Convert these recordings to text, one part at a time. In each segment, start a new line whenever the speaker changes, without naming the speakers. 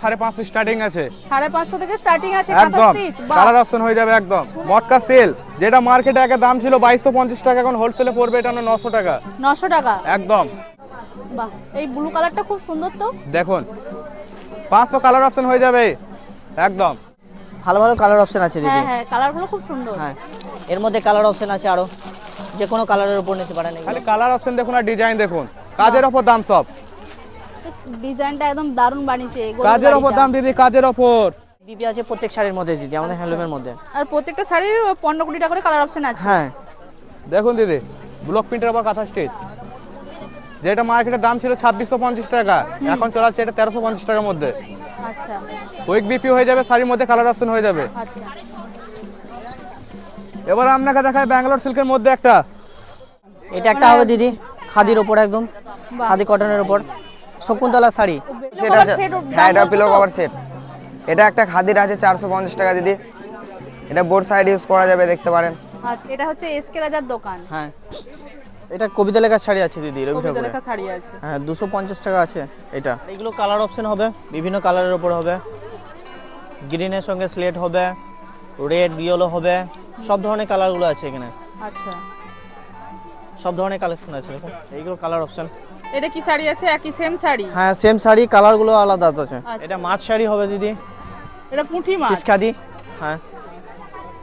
সাড়ে পাঁচশো স্টার্টিং আছে।
সাড়ে পাঁচশো থেকে স্টার্টিং আছে
একদম। কালার অপশন হয়ে যাবে একদম। মটকা সেল যেটা মার্কেটে আগে দাম ছিল বাইশশো পঞ্চাশ টাকা এখন হোলসেলে পড়বে এটা নশো টাকা।
নশো টাকা?
একদম।
বাহ এই ব্লু কালারটা খুব সুন্দর তো।
দেখুন পাঁচশো কালার অপশন হয়ে যাবে একদম।
ভালো ভালো কালার অপশন আছে দিদি।
হ্যাঁ হ্যাঁ কালারগুলো খুব সুন্দর।
হ্যাঁ এর মধ্যে কালার অপশন আছে আরও। যে কোনো কালারের উপর নিতে পারেন
খালি কালার অপশন দেখুন আর ডিজাইন দেখুন। কাজের ওপর দাম সব।
ডিজাইনটা একদম দারুণ বানিয়েছে
কাজের ওপর দাম দিদি কাজের ওপর।
বিপি আছে প্রত্যেক শাড়ির মধ্যে দিদি আমাদের হ্যান্ডলুমের মধ্যে।
আর প্রত্যেকটা শাড়ির পনেরো কোটি টাকা করে কালার অপশন আছে।
হ্যাঁ।
দেখুন দিদি ব্লক প্রিন্টের ওপর কাঁথা স্টেজ যেটা মার্কেটের দাম ছিল ছাব্বিশশো পঞ্চাশ টাকা এখন চলে যাচ্ছে এটা তেরোশো পঞ্চাশ টাকার মধ্যে।
আচ্ছা।
উইক বিপি হয়ে যাবে শাড়ির মধ্যে কালার অপশন হয়ে যাবে।
আচ্ছা।
এবার আপনাকে দেখায় ব্যাঙ্গালোর সিল্কের মধ্যে একটা।
এটা একটা হবে দিদি খাদির ওপর একদম খাদি কটনের ওপর। শকুন্তলা শাড়ি।
হ্যাঁ এটা পিলো কভার সেট এটা একটা খাদির আছে চারশো পঞ্চাশ টাকা দিদি। এটা বোর্ড সাইড ইউজ করা যাবে দেখতে পারেন।
আচ্ছা এটা হচ্ছে এসকে রাজার দোকান।
হ্যাঁ। এটা কবিতা লেখার শাড়ি আছে দিদি রবি
কবিতা লেখা শাড়ি আছে।
হ্যাঁ দুশো পঞ্চাশ টাকা আছে এটা। এগুলো কালার অপশন হবে বিভিন্ন কালারের ওপর হবে। গ্রিনের সঙ্গে স্লেট হবে রেড ইয়েলো হবে। সব ধরনের কালারগুলো আছে এখানে।
আচ্ছা।
সব ধরনের কালেকশন আছে দেখুন এইগুলো কালার অপশন
এটা কি শাড়ি আছে? একই সেম শাড়ি?
হ্যাঁ সেম শাড়ি কালারগুলো আলাদা আছে।
আচ্ছা।
এটা মাছ শাড়ি হবে দিদি।
এটা পুঁটি মাছ।
পিসকাদি হ্যাঁ।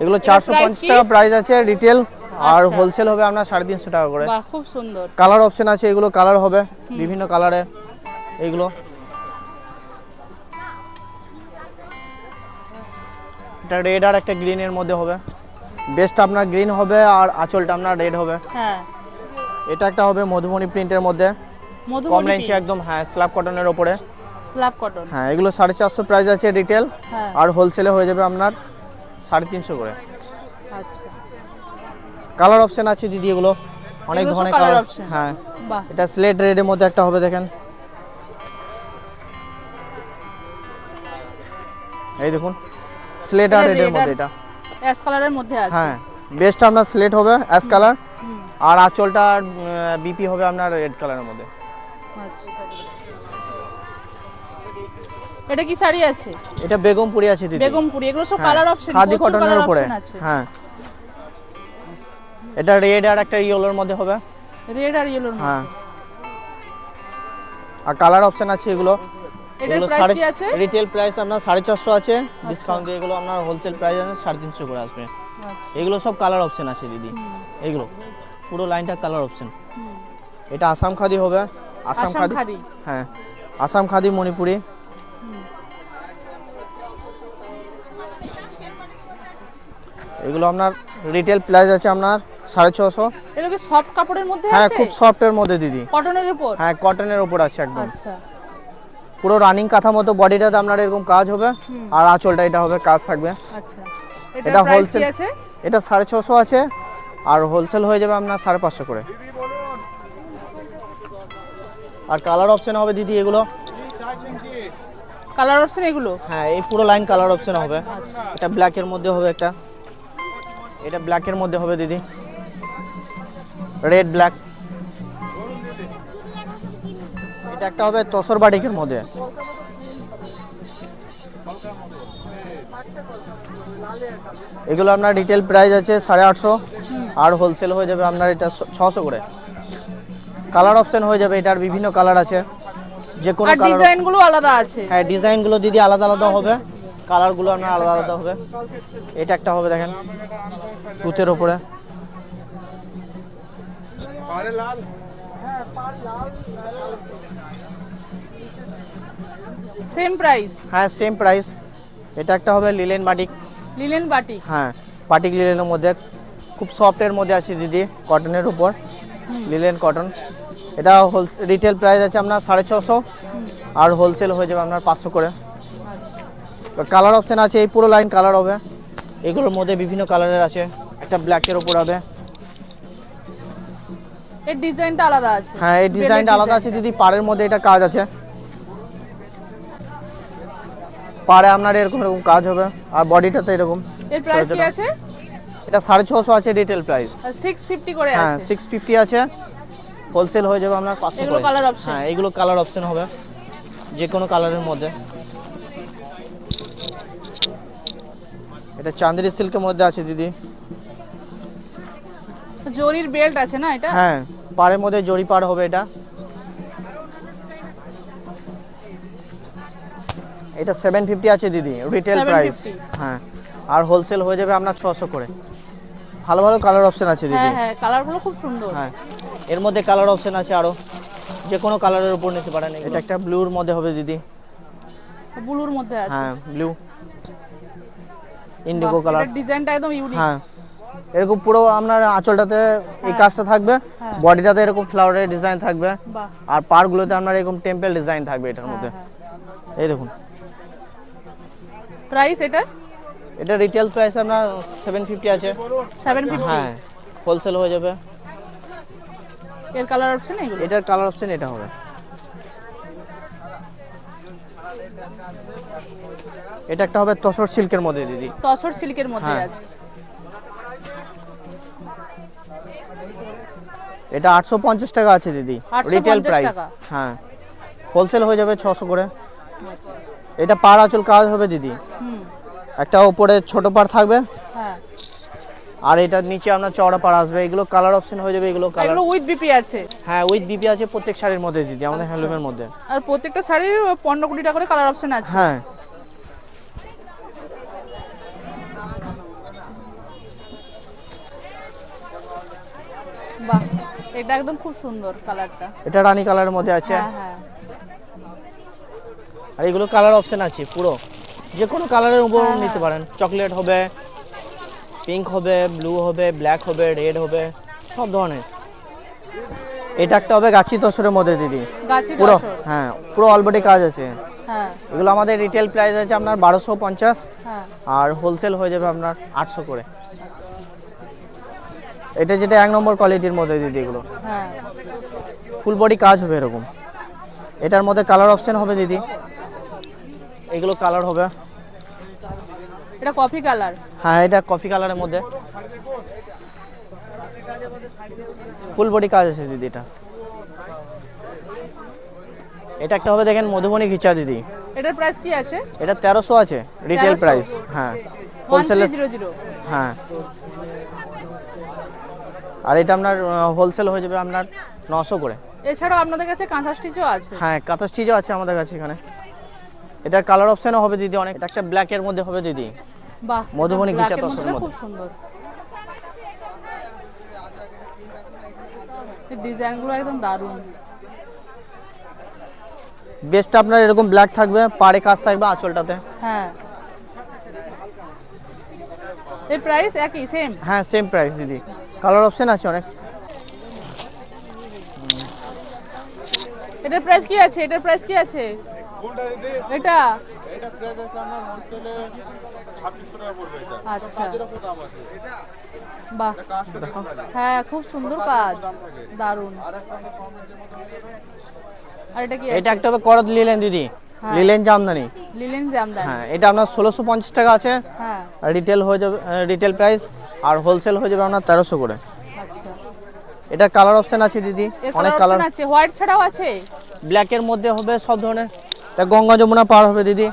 এগুলো চারশো পঞ্চাশ? টাকা প্রাইস আছে রিটেল আর
আচ্ছা।
হোলসেল হবে আপনার সাড়ে তিনশো টাকা করে।
বাহ খুব সুন্দর।
কালার অপশন আছে এগুলো কালার হবে বিভিন্ন কালারের এইগুলো এটা রেড আর একটা গ্রিনের মধ্যে হবে। বেস্ট আপনার গ্রিন হবে আর আঁচলটা আপনার রেড হবে।
হ্যাঁ।
এটা একটা হবে মধুবনী প্রিন্টের মধ্যে। কম রেঞ্জে একদম হ্যাঁ স্ল্যাব কটনের ওপরে।
স্ল্যাব কটন
হ্যাঁ এগুলো সাড়ে চারশো প্রাইস আছে রিটেল
হ্যাঁ।
আর হোলসেলে হয়ে যাবে আপনার সাড়ে তিনশো করে।
আচ্ছা।
কালার অপশন আছে দিদি এগুলো। অনেক ধরনের কালার? হ্যাঁ।
বাহ।
এটা স্লেট রেডের মধ্যে একটা হবে দেখেন। এই দেখুন স্লেট আর রেডের মধ্যে এটা।
অ্যাশ কালারের মধ্যে আছে।
হ্যাঁ বেস্ট আপনার স্লেট হবে অ্যাশ কালার আর আঁচলটা বিপি হবে আপনার রেড কালারের মধ্যে।
আচ্ছা। এটা কি শাড়ি আছে?
এটা বেগমপুরি আছে দিদি।
বেগমপুরি এগুলো সব
হ্যাঁ,
কালার অপশন
খাদি কটনের উপরে। হ্যাঁ। এটা রেড আর একটা ইয়েলোর মধ্যে হবে।
রেড আর ইয়েলোর মধ্যে।
হ্যাঁ। আর কালার অপশন আছে এগুলো। সাড়ে
আছে? আচ্ছা।
রিটেল প্রাইস আপনার সাড়ে চারশো আছে। ডিসকাউন্ট দিয়ে এগুলো আপনার হোলসেল প্রাইস আছে সাড়ে তিনশো করে আসবে।
আচ্ছা।
এগুলো সব কালার অপশন আছে দিদি। এগুলো। পুরো লাইনটা কালার অপশন এটা আসাম খাদি হবে। আসাম খাদি। হ্যাঁ আসাম খাদি মণিপুরি। এগুলো আপনার রিটেল প্রাইস আছে আপনার সাড়ে ছশো।
এগুলো কি সফট কাপড়ের মধ্যে
হ্যাঁ খুব সফটের মধ্যে দিদি।
কটনের উপর?
হ্যাঁ কটনের ওপর আছে একদম।
আচ্ছা।
পুরো রানিং কাঁথা মতো বডিটাতে আপনার এরকম কাজ হবে। আর আঁচলটা এটা হবে কাজ থাকবে।
আচ্ছা।
এটা
আছে?
এটা সাড়ে ছশো আছে আর হোলসেল হয়ে যাবে আপনার সাড়ে পাঁচশো করে। আর কালার অপশন হবে দিদি এগুলো?
কালার অপশন এগুলো?
হ্যাঁ এই পুরো লাইন কালার অপশন হবে।
আচ্ছা।
এটা ব্ল্যাকের মধ্যে হবে একটা। এটা ব্ল্যাকের মধ্যে হবে দিদি। রেড ব্ল্যাক এটা একটা হবে তসর বাটিকের মধ্যে। এগুলো আপনার রিটেল প্রাইস আছে সাড়ে আটশো। আর হোলসেল হয়ে যাবে আপনার এটা ছশো করে। কালার অপশন হয়ে যাবে এটার বিভিন্ন কালার আছে। যে কোনো
আর
কালার
ডিজাইনগুলো আলাদা আছে?
হ্যাঁ ডিজাইনগুলো দিদি আলাদা আলাদা হবে। কালারগুলো আপনার আলাদা আলাদা হবে। এটা একটা হবে দেখেন। তুতের ওপরে।
সেম প্রাইস
হ্যাঁ সেম প্রাইস এটা একটা হবে লিলেন বাটিক।
লিলেন বাটি
হ্যাঁ বাটিক লিলেনের মধ্যে। খুব সফটের মধ্যে আছে দিদি কটনের উপর। লিলেন কটন এটা হোল রিটেল প্রাইস আছে আপনার সাড়ে ছশো। আর হোলসেল হয়ে যাবে আপনার পাঁচশো করে। কালার অপশন আছে এই পুরো লাইন কালার হবে। এগুলোর মধ্যে বিভিন্ন কালারের আছে। একটা ব্ল্যাকের ওপর হবে।
এর ডিজাইনটা আলাদা আছে।
হ্যাঁ এই ডিজাইনটা আলাদা আছে। দিদি পাড়ের মধ্যে এটা কাজ আছে। পাড়ে আপনার এরকম এরকম কাজ হবে। আর বডিটাতে এরকম।
এর প্রাইস কি আছে?
এটা সাড়ে ছশো আছে রিটেল প্রাইস
আর 650 করে
হ্যাঁ
আছে।
সিক্স ফিফটি আছে। হোলসেল হয়ে যাবে আপনার পাঁচশো
এগুলো
করে।
colour option?
হ্যাঁ এইগুলো কালার অপশন হবে। যে কোনো কালারের মধ্যে। এটা চান্দেরি সিল্কের মধ্যে আছে দিদি।
জরির বেল্ট আছে না এটা?
হ্যাঁ পাড়ের মধ্যে জরি পাড় হবে এটা। এটা সেভেন ফিফটি আছে দিদি রিটেল প্রাইস হ্যাঁ আর হোলসেল হয়ে যাবে আপনার ছশো করে। ভালো ভালো কালার অপশন আছে দিদি।
হ্যাঁ হ্যাঁ কালারগুলো খুব সুন্দর।
হ্যাঁ। এর মধ্যে কালার অপশন আছে আরও। যে কোনো কালারের উপর নিতে পারেন এটা একটা ব্লুর মধ্যে হবে দিদি।
ব্লুর মধ্যে আছে।
হ্যাঁ ব্লু ইন্ডিগো কালার
ডিজাইনটা একদম ইউনিক
হ্যাঁ এরকম পুরো আপনার আঁচলটাতে এই
হ্যাঁ।
কাজটা থাকবে। বডিটাতে এরকম ফ্লাওয়ারের ডিজাইন থাকবে।
বাহ।
আর পারগুলোতে আপনার এরকম টেম্পল ডিজাইন থাকবে এটার
হ্যাঁ
মধ্যে।
হ্যাঁ
এই দেখুন।
প্রাইস এটা?
এটা রিটেল প্রাইস আপনার সেভেন ফিফটি আছে।
সেভেন ফিফটি
হ্যাঁ হোলসেল হয়ে যাবে।
এর কালার অপশন এগুলো?
এটার কালার অপশন এটা হবে। এটা একটা হবে তসর সিল্কের মধ্যে দিদি।
তসর সিল্কের মধ্যে
হ্যাঁ।
আছে।
এটা আটশো পঞ্চাশ টাকা আছে দিদি। রিটেল প্রাইস হ্যাঁ। হোলসেল হয়ে যাবে ছশো করে।
আচ্ছা।
এটা পাড় আঁচল কাজ হবে দিদি। একটা ওপরে ছোট পাড় থাকবে। আর এটার নিচে আপনার চওড়া পাড় আসবে। এগুলো কালার অপশন হয়ে যাবে এগুলো কালার
এগুলো উইথ বিপি আছে।
হ্যাঁ উইথ বিপি আছে প্রত্যেক শাড়ির মধ্যে দিদি আমাদের হ্যান্ডলুমের মধ্যে।
আর প্রত্যেকটা শাড়ির পনেরো কোটি টাকা করে কালার অপশন আছে।
হ্যাঁ।
বাহ এটা একদম খুব সুন্দর কালারটা
এটা রানী কালারের মধ্যে আছে।
হ্যাঁ হ্যাঁ।
আর এগুলো কালার অপশন আছে পুরো। যে কোনো কালারের উপর
হ্যাঁ,
নিতে পারেন। চকলেট হবে পিঙ্ক হবে ব্লু হবে ব্ল্যাক হবে রেড হবে সব ধরনের। এটা একটা হবে গাছি তসরের মধ্যে দিদি। পুরো হ্যাঁ পুরো অলরেডি কাজ আছে।
হ্যাঁ।
এগুলো আমাদের রিটেল প্রাইস আছে আপনার বারোশো পঞ্চাশ।
হ্যাঁ।
আর হোলসেল হয়ে যাবে আপনার আটশো করে। এটা যেটা এক নম্বর কোয়ালিটির মধ্যে দিদি এগুলো।
হ্যাঁ।
ফুল বডি কাজ হবে এরকম। এটার মধ্যে কালার অপশন হবে দিদি। এগুলো কালার হবে।
এটা কফি কালার।
হ্যাঁ এটা কফি কালারের মধ্যে। ফুল বডি কাজ আছে দিদি এটা। এটা একটা হবে দেখেন মধুবনী ঘিচা দিদি।
এটার প্রাইস কি আছে?
এটা তেরোশো আছে রিটেল প্রাইস হ্যাঁ।
ওয়ান
হোলসেলে
জিরো জিরো
হ্যাঁ। আর এটা আপনার হোলসেল হয়ে যাবে আপনার নশো করে।
এছাড়াও আপনাদের কাছে কাঁথা স্টিচও আছে।
হ্যাঁ কাঁথা স্টিচও আছে আমাদের কাছে এখানে। এটার কালার অপশনও হবে দিদি অনেক। একটা ব্ল্যাকের মধ্যে হবে দিদি। মধুবনী
এটা
ঘিচা
black
তসরের
মধ্যে। খুব সুন্দর। ডিজাইনগুলো একদম দারুণ।
বেস্টটা আপনার এরকম ব্ল্যাক থাকবে পাড়ে কাজ থাকবে আঁচলটাতে।
হ্যাঁ। এই প্রাইস একই সেম
হ্যাঁ সেম প্রাইস দিদি। কালার অপশন আছে অনেক।
এটার প্রাইস কি আছে? এটার প্রাইস কি আছে? এটা? আচ্ছা। বাহ। হ্যাঁ খুব সুন্দর কাজ। দারুণ। আর এটা কি
এটা একটা হবে করদ লিলেন দিদি।
হ্যাঁ।
লিলেন জামদানি।
লিলেন জামদানি।
হ্যাঁ এটা আপনার ষোলোশো পঞ্চাশ টাকা আছে।
হ্যাঁ।
রিটেল হয়ে যাবে রিটেল প্রাইস আর হোলসেল হয়ে যাবে আপনার তেরোশো করে।
আচ্ছা।
এটার কালার অপশন আছে দিদি। অনেক
কালার আছে। হোয়াইট ছাড়াও আছে?
ব্ল্যাকের মধ্যে হবে সব ধরনের। এটা গঙ্গা যমুনা পার হবে দিদি।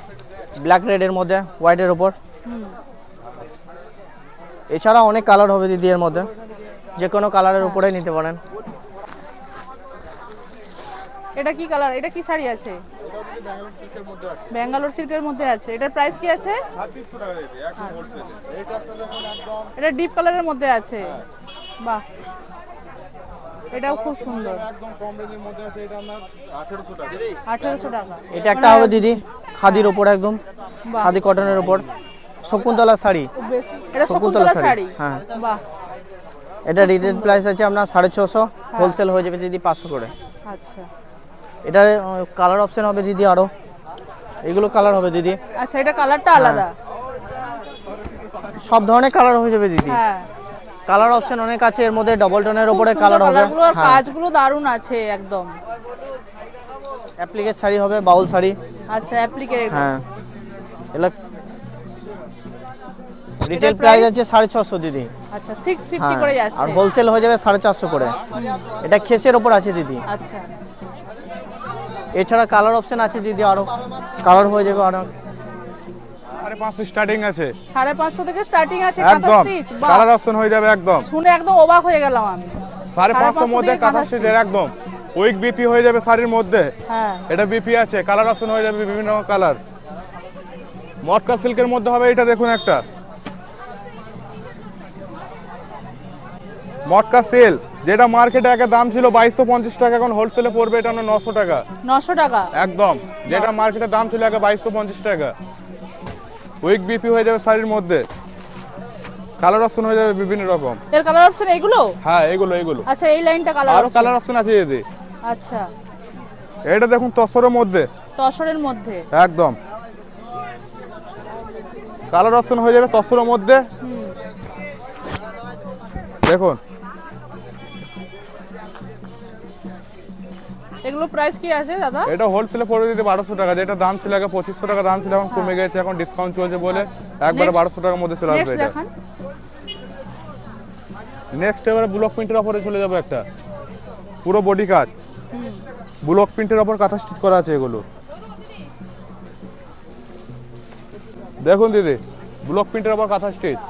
ব্ল্যাক রেডের মধ্যে হোয়াইটের ওপর এছাড়া অনেক কালার হবে দিদি এর মধ্যে। যে কোনো কালারের উপরে নিতে পারেন।
এটা কি কালার এটা কি শাড়ি আছে? ব্যাঙ্গালোর সিল্কের মধ্যে আছে। এটার প্রাইস কি আছে। এটা ডিপ কালারের মধ্যে আছে। বাহ। এটাও খুব সুন্দর। আঠেরোশো টাকা।
এটা একটা হবে দিদি খাদির ওপর একদম। খাদি কটনের ওপর শকুন্তলা শাড়ি।
এটা
শকুন্তলা শাড়ি, হ্যাঁ।
বাহ।
এটা রিটেল প্রাইস আছে আপনার সাড়ে ছশো। হোলসেল হয়ে যাবে দিদি পাঁচশো করে।
আচ্ছা।
এটার কালার অপশন হবে দিদি আরও এগুলো কালার হবে দিদি।
আচ্ছা এটা কালারটা আলাদা?
সব ধরনের কালার হয়ে যাবে দিদি।
হ্যাঁ।
কালার অপশন অনেক আছে এর মধ্যে ডবল টোনের ওপরে কালার হবে। হ্যাঁ।
কাজগুলো দারুণ আছে একদম।
অ্যাপ্লিকের শাড়ি হবে বাউল শাড়ি।
আচ্ছা অ্যাপ্লিকের
হ্যাঁ। এগুলো রিটেল প্রাইস আছে সাড়ে ছশো দিদি।
আচ্ছা সিক্স ফিফটি
হ্যাঁ
করে
আর হোলসেল হয়ে যাবে সাড়ে চারশো করে। এটা খেসের ওপর আছে দিদি।
আচ্ছা।
এছাড়া কালার অপশন আছে দিদি আরও কালার হয়ে যাবে আরও।
সাড়ে পাঁচশো স্টার্টিং আছে।
সাড়ে পাঁচশো থেকে স্টার্টিং আছে
একদম।
স্টিচ
কালার অপশন হয়ে যাবে একদম।
শুনে একদম অবাক হয়ে গেলাম আমি।
সাড়ে পাঁচশোর
পাঁচশো
মধ্যে কাঁথা স্টিচের একদম। উইক বিপি হয়ে যাবে শাড়ির মধ্যে।
হ্যাঁ।
এটা বিপি আছে। কালার অপশন হয়ে যাবে বিভিন্ন কালার মটকা সিল্কের মধ্যে হবে এটা দেখুন একটা। মটকা সেল যেটা মার্কেটে আগে দাম ছিল বাইশশো পঞ্চাশ টাকা এখন হোলসেলে পড়বে এটা নশো টাকা।
নশো টাকা?
একদম। যেটা মার্কেটে দাম ছিল আগে বাইশশো পঞ্চাশ টাকা। উইক বিপি হয়ে যাবে শাড়ির মধ্যে। কালার অপশন হয়ে যাবে বিভিন্ন রকম।
এর কালার অপশন এগুলো?
হ্যাঁ এগুলো এগুলো।
আচ্ছা এই লাইনটা কালার আরও
কালার অপশন আছে এতে
আচ্ছা।
এটা দেখুন তসরের মধ্যে।
তসরের মধ্যে।
একদম। কালার অপশন হয়ে যাবে তসরের মধ্যে। দেখুন।
এগুলো প্রাইস কি আছে দাদা?
এটা হোলসেলে পড়ে দিতে বারোশো টাকা। যেটা দাম ছিল আগে পঁচিশশো টাকা দাম ছিল এখন কমে গেছে এখন ডিসকাউন্ট চলছে বলে একবারে
Next-
বারোশো টাকার মধ্যে চলে আসবে
নেক্সট
এটা। নেক্সট এবারে ব্লক প্রিন্টের ওপরে চলে যাবে একটা। পুরো বডি কাজ। ব্লক প্রিন্টের ওপর কাঁথা স্টিচ করা আছে এগুলো। দেখুন দিদি ব্লক প্রিন্টের ওপর কাঁথা স্টিচ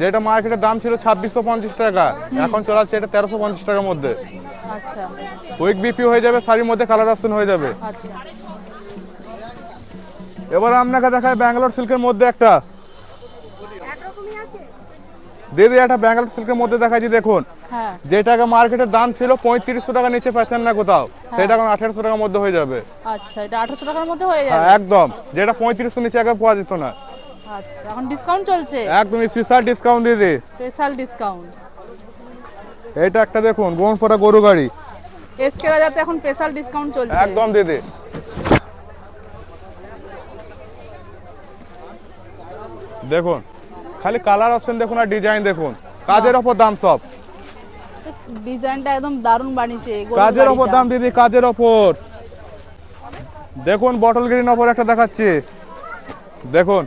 যেটা মার্কেটের দাম ছিল ছাব্বিশশো পঞ্চাশ টাকা এখন চলাচ্ছে এটা তেরোশো পঞ্চাশ টাকার মধ্যে।
আচ্ছা।
উইক বিপি হয়ে যাবে শাড়ির মধ্যে কালার অপশন হয়ে যাবে।
আচ্ছা।
এবার আপনাকে দেখায় ব্যাঙ্গালোর সিল্কের মধ্যে একটা। দিদি একটা ব্যাঙ্গালোর সিল্কের মধ্যে দেখাচ্ছি দেখুন
হ্যাঁ।
যেটাকে মার্কেটের দাম ছিল পঁয়ত্রিশশো টাকা নিচে পাচ্ছেন না কোথাও সেটা এখন আঠারোশো টাকার মধ্যে হয়ে যাবে।
আচ্ছা এটা আঠারোশো টাকার মধ্যে হয়ে
হ্যাঁ,
যাবে।
একদম। যেটা পঁয়ত্রিশশো নিচে আগে পাওয়া যেত না।
আচ্ছা এখন ডিসকাউন্ট চলছে?
একদম স্পেশাল ডিসকাউন্ট দিদি।
স্পেশাল ডিসকাউন্ট
এটা একটা দেখুন বোনপরা গরু গাড়ি।
এসকে রাজাতে এখন স্পেশাল ডিসকাউন্ট চলছে।
একদম দিদি। দেখুন খালি কালার অপশন দেখুন আর ডিজাইন দেখুন। কাজের ওপর দাম সব।
ডিজাইনটা একদম দারুণ বানিয়েছে
কাজের ওপর দাম দিদি কাজের ওপর। দেখুন বটল গ্রিন ওপর একটা দেখাচ্ছি। দেখুন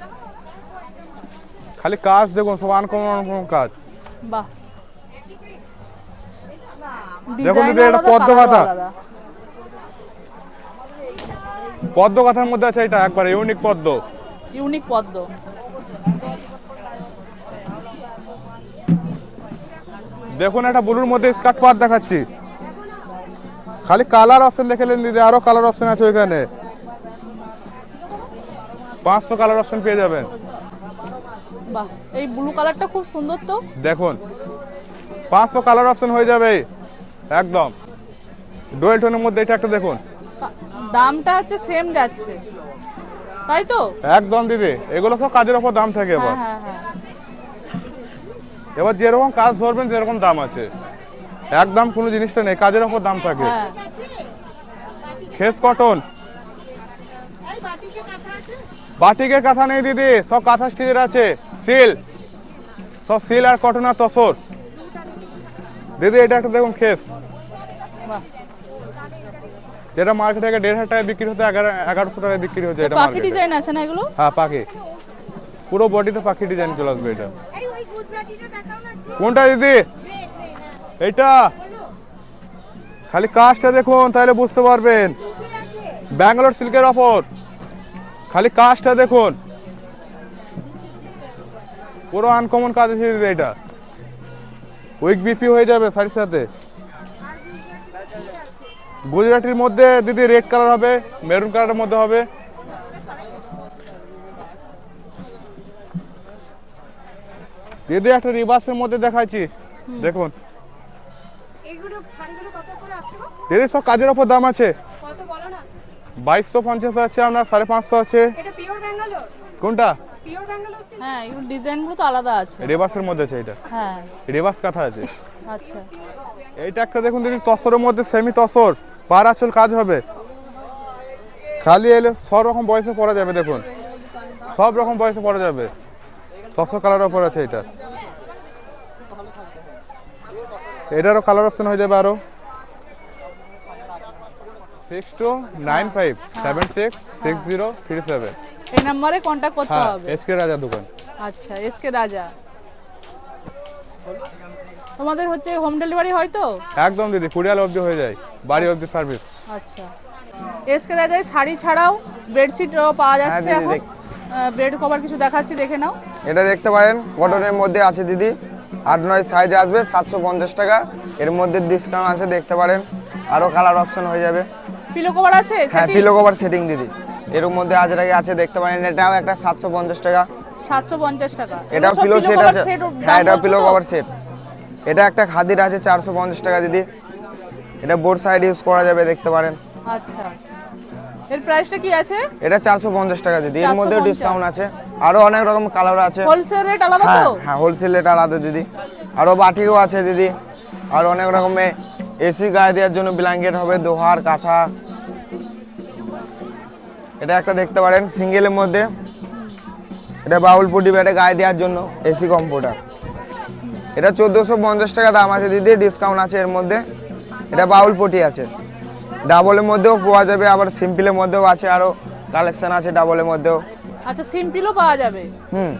খালি কাজ দেখুন সব আনকমন আনকমন কাজ।
বাহ।
দেখুন দিদি, এটা পদ্ম কাঁথা। পদ্ম কথার মধ্যে আছে এটা একবার ইউনিক পদ্ম।
ইউনিক পদ্ম।
দেখুন একটা ব্লুর মধ্যে স্কার্ট পাত দেখাচ্ছি। খালি কালার অপশন দেখেলেন দিদি আরও কালার অপশন আছে ওইখানে। পাঁচশো কালার অপশন পেয়ে যাবেন।
বাহ এই ব্লু কালারটা খুব সুন্দর তো।
দেখুন পাঁচশো কালার অপশন হয়ে যাবে। একদম। ডোয়েল টোনের মধ্যে এটা একটা দেখুন।
দামটা হচ্ছে সেম যাচ্ছে। তাই তো?
একদম দিদি এগুলো সব কাজের ওপর দাম থাকে এবার।
হ্যাঁ হ্যাঁ হ্যাঁ।
এবার যেরকম কাজ ধরবেন সেরকম দাম আছে। একদম কোনো জিনিসটা নেই কাজের ওপর দাম থাকে। খেস কটন বাটিকের কাঁথা নেই দিদি সব কাঁথা স্টিচের আছে। সিল। সব সিল আর কটন আর তসর। দিদি এটা একটা দেখুন খেস যেটা মার্কেটে আগে দেড় হাজার টাকায় বিক্রি হতো এগারো এগারোশো টাকায় বিক্রি হচ্ছে এটা
পাখি ডিজাইন আছে না এগুলো?
হ্যাঁ পাখি। পুরো বডিতে পাখি ডিজাইন চলে আসবে এটা। কোনটা দিদি? এটা খালি কাজটা দেখুন তাহলে বুঝতে পারবেন। ব্যাঙ্গালোর সিল্কের অফর খালি কাজটা দেখুন। পুরো আনকমন কাজ দিদি এটা। উইক বিপি হয়ে যাবে শাড়ির সাথে। গুজরাটির মধ্যে দিদি রেড কালার হবে মেরুন কালারের মধ্যে হবে। দিদি একটা রিভার্সের মধ্যে দেখাচ্ছি। দেখুন? দিদি সব কাজের ওপর দাম আছে। বাইশশো পঞ্চাশ আছে আপনার সাড়ে পাঁচশো আছে।
এটা পিওর ব্যাঙ্গালোর ব্যাঙ্গালোর
হ্যাঁ এগুলো ডিজাইনগুলো তো আলাদা আছে।
রিভার্সের মধ্যে আছে এটা?
হ্যাঁ।
রিভার্স কাঁথা আছে?
আচ্ছা।
এইটা একটা দেখুন দিদি তসরের মধ্যে সেমি তসর পার আঁচল কাজ হবে। খালি এলে সব রকম বয়সে পরা যাবে দেখুন। সব রকম বয়সে পরা যাবে। তসর কালার ওপর আছে এটা। এটারও কালার অপশন হয়ে যাবে আরও। Six two nine five seven six six zero three seven
এই নাম্বারে কন্ট্যাক্ট করতে
হ্যাঁ
হবে।
এসকে রাজা দোকান।
আচ্ছা এসকে রাজা। তোমাদের হচ্ছে হোম ডেলিভারি হয় তো?
একদম দিদি কুড়িয়াল অবধি হয়ে যায় বাড়ি অবধি সার্ভিস
আচ্ছা। এসকে রাজায় শাড়ি ছাড়াও বেডশিটও পাওয়া
হ্যাঁ
যাচ্ছে এখন। বেড কভার কিছু দেখাচ্ছি দেখে নাও।
এটা দেখতে পারেন কটনের মধ্যে আছে দিদি। আট নয় সাইজে আসবে সাতশো পঞ্চাশ টাকা। এর মধ্যে ডিসকাউন্ট আছে দেখতে পারেন। আরও কালার অপশন হয়ে যাবে।
পিলো কভার আছে?
হ্যাঁ পিলো কভার সেটিং দিদি। এর মধ্যে আজরাগে আছে দেখতে পারেন। এটাও একটা সাতশো পঞ্চাশ টাকা।
সাতশো পঞ্চাশ টাকা।
এটাও পিলো সেট আছে। হ্যাঁ এটাও পিলো কভার সেট এটা একটা খাদির আছে চারশো পঞ্চাশ টাকা দিদি। এটা বোর্ড সাইড ইউজ করা যাবে দেখতে পারেন।
আচ্ছা। এর প্রাইসটা কি আছে?
এটা চারশো পঞ্চাশ টাকা দিদি। এর মধ্যেও ডিসকাউন্ট আছে। আরও অনেক রকম কালার আছে।
হোলসেল রেট আলাদা
হ্যাঁ
তো?
হ্যাঁ হোলসেল রেট আলাদা দিদি। আরও বাটিও আছে দিদি। আর অনেক রকমের এসি গায়ে দেওয়ার জন্য ব্ল্যাঙ্কেট হবে দোহার কাঁথা। এটা একটা দেখতে পারেন সিঙ্গেলের মধ্যে। এটা বাউল পুটি ব্যাটে গায়ে দেওয়ার জন্য এসি কম্পোটার এটা চোদ্দোশো পঞ্চাশ টাকা দাম আছে দিদি ডিসকাউন্ট আছে এর মধ্যে। এটা বাউল পটি আছে। ডাবলের মধ্যেও পাওয়া যাবে আবার সিম্পলের মধ্যেও আছে আরও কালেকশন আছে ডাবলের মধ্যেও।
আচ্ছা সিম্পিলও পাওয়া যাবে?
হুম।